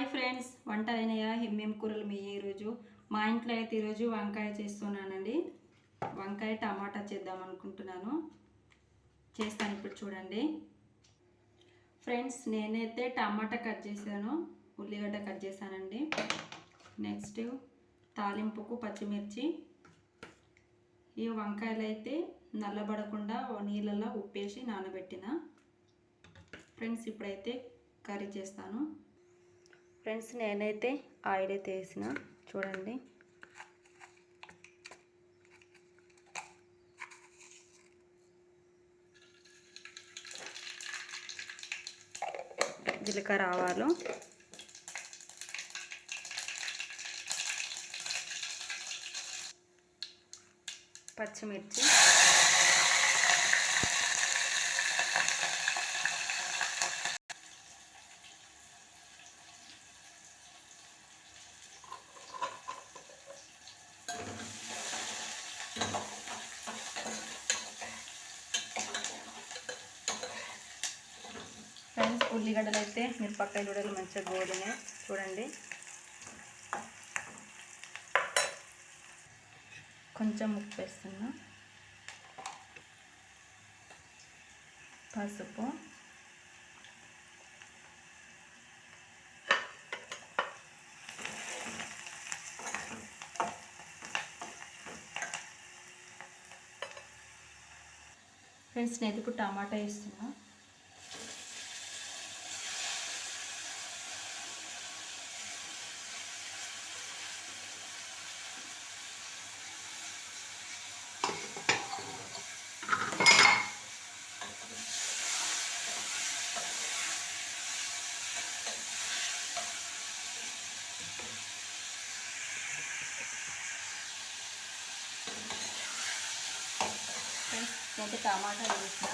Hi friends వంట అయినాయా హిమ్మేం కూరలు మీ ఈరోజు? మా ఇంట్లో అయితే ఈరోజు వంకాయ చేస్తున్నానండి. వంకాయ టమాటా చేద్దాం అనుకుంటున్నాను. చేస్తాను ఇప్పుడు చూడండి. ఫ్రెండ్స్ నేనైతే టమాటా కట్ చేశాను. ఉల్లిగడ్డ కట్ చేశానండి. నెక్స్ట్ తాలింపుకు పచ్చిమిర్చి. ఈ వంకాయలు అయితే నల్లబడకుండా నీళ్ళలో ఉప్పేసి నానబెట్టిన. ఫ్రెండ్స్ ఇప్పుడైతే కర్రీ చేస్తాను. ఫ్రెండ్స్ నేనైతే ఆయిల్ అయితే వేసిన. చూడండి. జీలకర్ర ఆవాలు. పచ్చిమిర్చి. ఫ్రెండ్స్ ఉల్లిగడ్డలు అయితే మిరపకాయలు కూడా మంచిగా గోలినాయి చూడండి. కొంచెం ఉప్పు వేస్తున్నా. పసుపు. ఫ్రెండ్స్ నేను ఇప్పుడు టమాటా వేస్తున్నా. ఫ్రెండ్స్ టమాటాలు టమాటా వేసిన.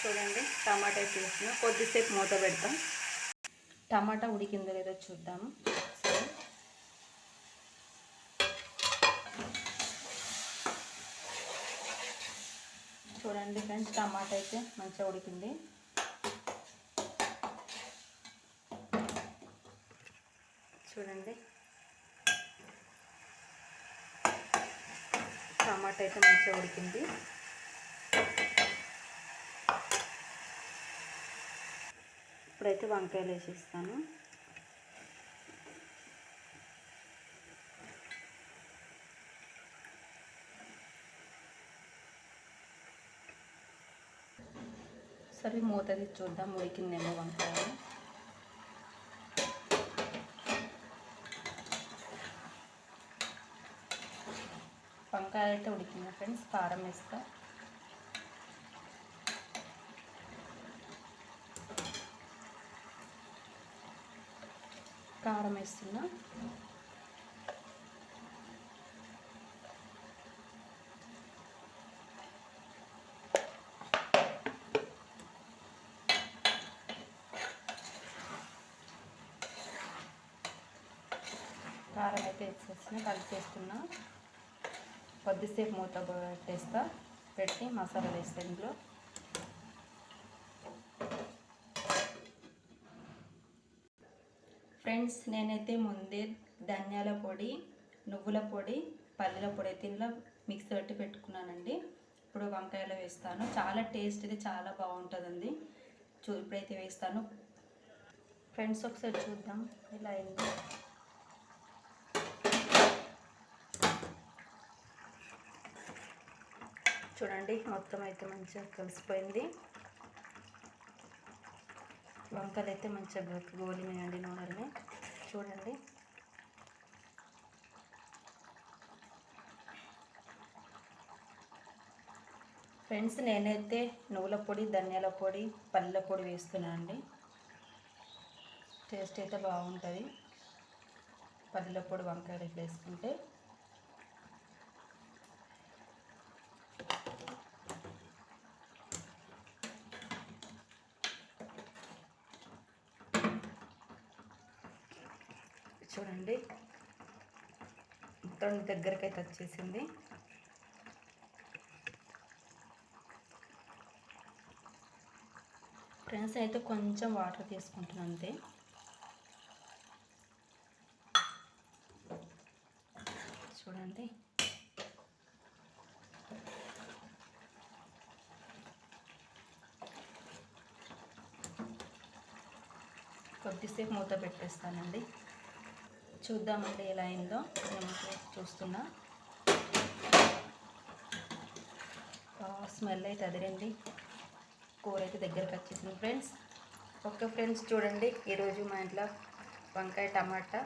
చూడండి టమాటా వేసిన. కొద్దిసేపు మూత పెడతాం. టమాటా ఉడికిందో లేదో చూద్దాము సరే. చూడండి ఫ్రెండ్స్ టమాటా అయితే మంచిగా ఉడికింది. చూడండి. టమాటా అయితే మంచిగా ఉడికింది. ఇప్పుడైతే వంకాయలు వేసిస్తాను. సరే మూత తీసి చూద్దాం ఉడికిందేమో వంకాయలు వంకాయ అయితే ఉడికింది ఫ్రెండ్స్ కారం వేస్తా కారం వేస్తున్నా కారం అయితే వేసేసిన కలిపేస్తున్నా కొద్దిసేపు మూత పెట్టేస్తా పెట్టి మసాలా వేస్తా ఇందులో. ఫ్రెండ్స్ నేనైతే ముందే ధనియాల పొడి నువ్వుల పొడి పల్లెల పొడి అయితే ఇందులో మిక్స్ పెట్టి పెట్టుకున్నానండి. ఇప్పుడు వంకాయలు వేస్తాను. చాలా టేస్ట్ అయితే చాలా బాగుంటుందండి. చూ ఇప్పుడైతే వేస్తాను. ఫ్రెండ్స్ ఒకసారి చూద్దాం. ఇలా అయింది. చూడండి మొత్తం అయితే మంచిగా కలిసిపోయింది. వంకలు అయితే మంచిగా గోలినాయండి నూనెల్ని చూడండి. ఫ్రెండ్స్ నేనైతే నువ్వుల పొడి ధనియాల పొడి పల్లెల పొడి వేస్తున్నాను అండి. టేస్ట్ అయితే బాగుంటుంది. పల్లెల పొడి వంకాయలు ఇట్లా వేసుకుంటే. చూడండి. మొత్తం దగ్గరకైతే వచ్చేసింది. ఫ్రెండ్స్ అయితే కొంచెం వాటర్ తీసుకుంటున్నాను అంతే. చూడండి. కొద్దిసేపు మూత పెట్టేస్తానండి. చూద్దామండి ఎలా అయిందో. నేను చూస్తున్నా. స్మెల్ అయితే అదిరండి కూర అయితే దగ్గరకు వచ్చేసింది ఫ్రెండ్స్ ఓకే ఫ్రెండ్స్ చూడండి. ఈరోజు మా ఇంట్లో వంకాయ టమాటా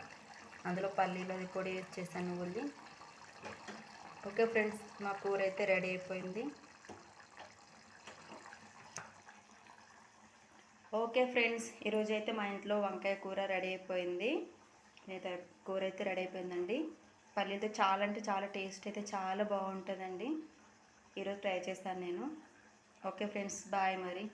అందులో పల్లీలు అది పొడి వచ్చేసాను ఉల్లి ఓకే ఫ్రెండ్స్ మా కూర అయితే రెడీ అయిపోయింది. ఓకే ఫ్రెండ్స్ ఈరోజు అయితే మా ఇంట్లో వంకాయ కూర రెడీ అయిపోయింది. అయితే కూర అయితే రెడీ అయిపోయిందండి. పల్లీలతో చాలా అంటే చాలా టేస్ట్ అయితే చాలా బాగుంటుందండి. ఈరోజు ట్రై చేస్తాను నేను. ఓకే ఫ్రెండ్స్ బాయ్ మరి.